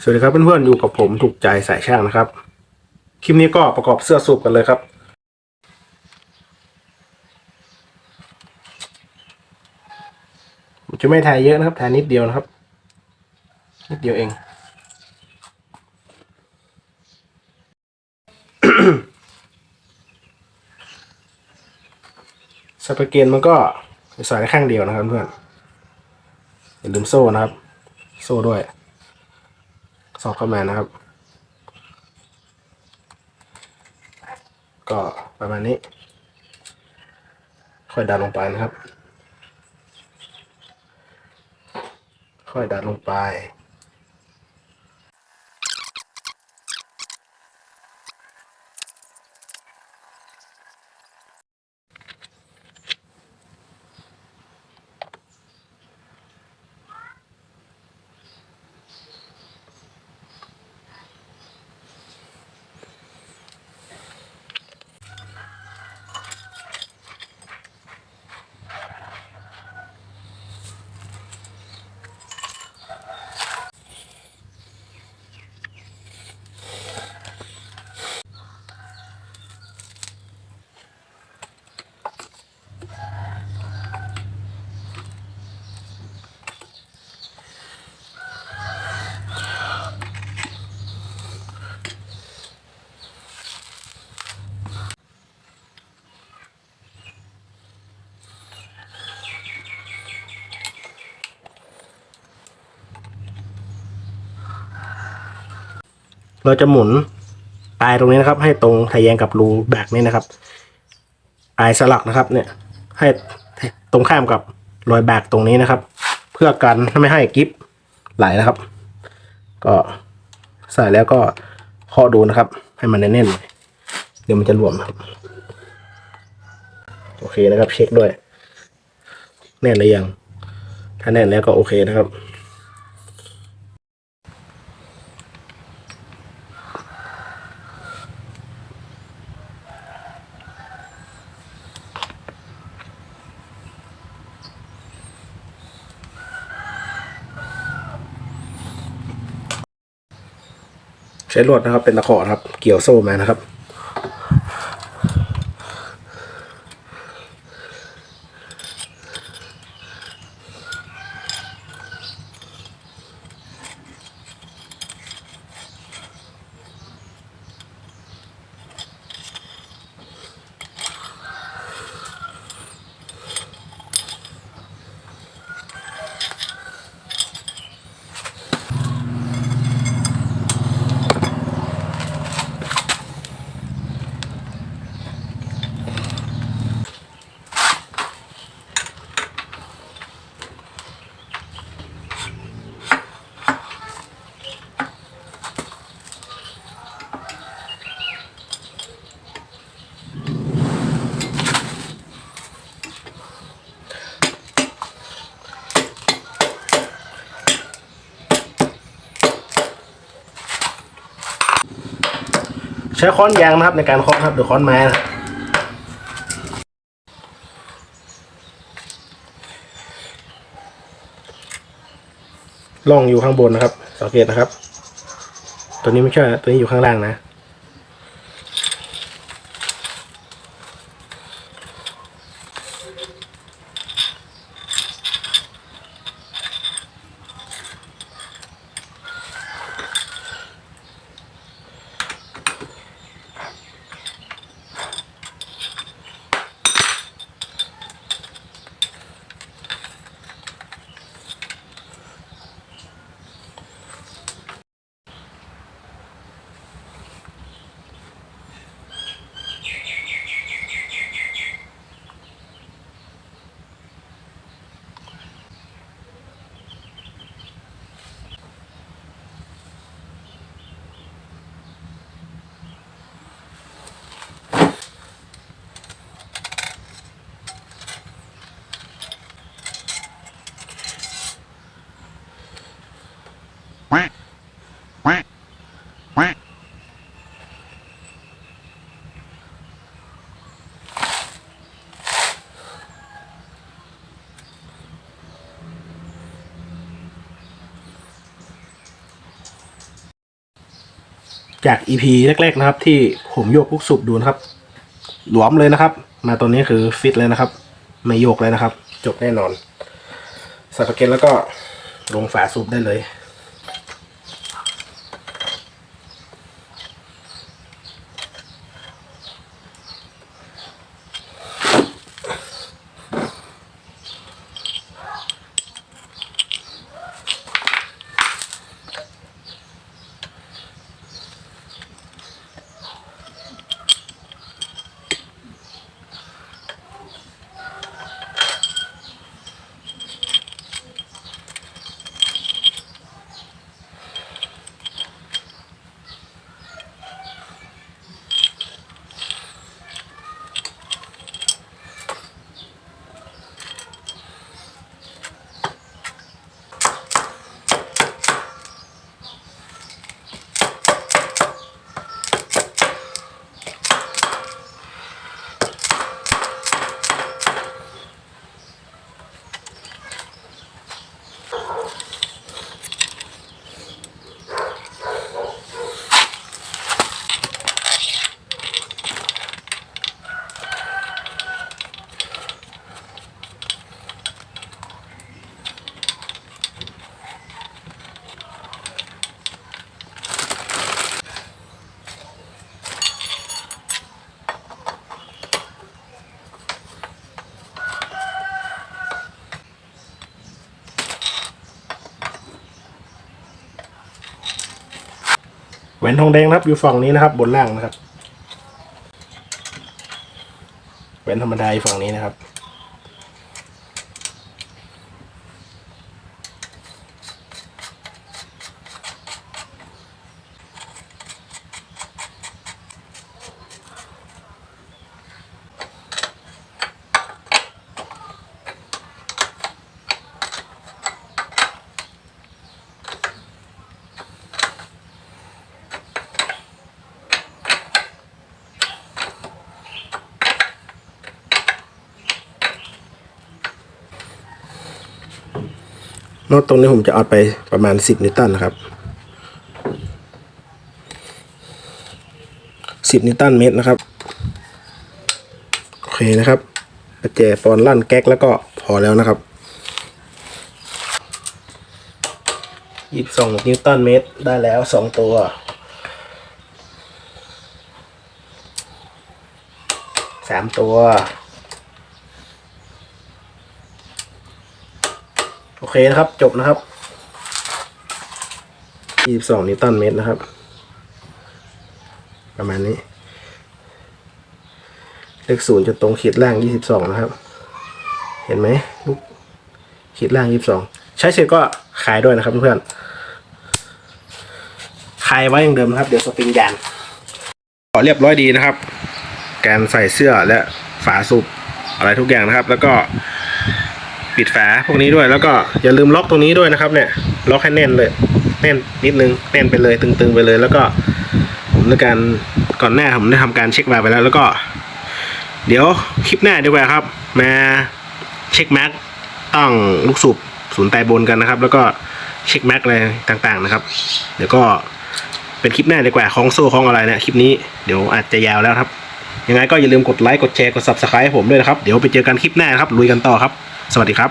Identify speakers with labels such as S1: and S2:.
S1: สวัสดีครับเพื่อนๆอยู่กับผมถูกใจสายช่างนะครับ คลิปนี้ก็ประกอบเสื้อสูบกันเลยครับ จะไม่ถ่ายเยอะนะครับถ่ายนิดเดียวนะครับ นิดเดียวเองสเปรย์เกนมันก็ใส่ได้ข้างเดียวนะครับเพื่อนอย่าลืมโซ่นะครับ โซ่ด้วย อดเข้ามานะครับ ก็ประมาณนี้ ค่อยดันลงไปนะครับ ค่อยดันลงไป เราจะหมุนปลายตรงนี้นะครับ ให้ตรงทะแยงกับรูแบกนี้นะครับปลายสลักนะครับ เนี่ย ให้ตรงข้ามกับรอยแบกตรงนี้นะครับ เพื่อกันไม่ให้กิฟไหลนะครับ ก็ใส่แล้วก็เคาะดูนะครับ ให้มันแน่นๆหน่อยเดี๋ยวมันจะรวมครับ โอเคนะครับ เช็คด้วย แน่นหรือยัง ถ้าแน่นแล้วก็โอเคนะครับ ใช้ลวดนะครับเป็นตะขอครับ เกี่ยวโซ่มานะครับ ใช้ค้อนยางนะครับในการเคาะครับหรือค้อนไม้นะล่องอยู่ข้างบนนะครับ สังเกตนะครับ ตัวนี้ไม่ใช่ ตัวนี้อยู่ข้างล่างนะ จาก EP แรกๆนะครับ ที่ผมโยกลูกสูบดูนะครับ หลวมเลยนะครับ มาตอนนี้คือฟิตเลยนะครับ ไม่โยกเลยนะครับ จบแน่นอนใส่ปากเก็ตแล้วก็ลงฝาสูบได้เลย วนทองแดงนะครับอยู่ฝั่งนี้นะครับ บนล่างนะครับแหวนธรรมดาอยู่ฝั่งนี้นะครับ น้ตตรงนี้ผมจะเอาไปประมาณ 10 นิวตันนะครับ 10 นิวตันเมตรนะครับ โอเคนะครับประแจปอนลั่นแก๊กแล้วก็พอแล้วนะครับ22นิวตันเมตรได้แล้ว2ตัว สามตัว อเคนะครับ จบนะครับ22นิวตันเมตรนะครับ ประมาณนี้ เลขศูนย์จะตรงขีดล่าง22นะครับ เห็นไหมลูกขีดล่าง22ใช้เสร็จก็ขายด้วยนะครับเพื่อนๆขายไว้อย่างเดิมนะครับ เดี๋ยวสปริงยางก็เรียบร้อยดีนะครับ การใส่เสื้อและฝาสูบอะไรทุกอย่างนะครับ แล้วก็ ปิดฝาพวกนี้ด้วยแล้วก็อย่าลืมล็อกตรงนี้ด้วยนะครับ เนี่ย ล็อกให้แน่นเลย แน่นนิดนึงแน่นไปเลยตึงๆไปเลย แล้วก็ ผมในการก่อนหน้าผมได้ทำการเช็ควาล์วไปแล้ว แล้วก็ เดี๋ยวคลิปหน้าดีกว่าครับ มาเช็คแม็กตั้งลูกสูบศูนย์ไตบนกันนะครับ แล้วก็เช็คแม็กอะไรต่างๆนะครับ เดี๋ยวก็เป็นคลิปหน้าดีกว่าของโซ่ของอะไรเนี่ยคลิปนี้เดี๋ยวอาจจะยาวแล้วครับยังไงก็อย่าลืมกดไลค์กดแชร์กด subscribe ให้ผมด้วยนะครับ เดี๋ยวไปเจอกันคลิปหน้าครับลุยกันต่อครับ สวัสดีครับ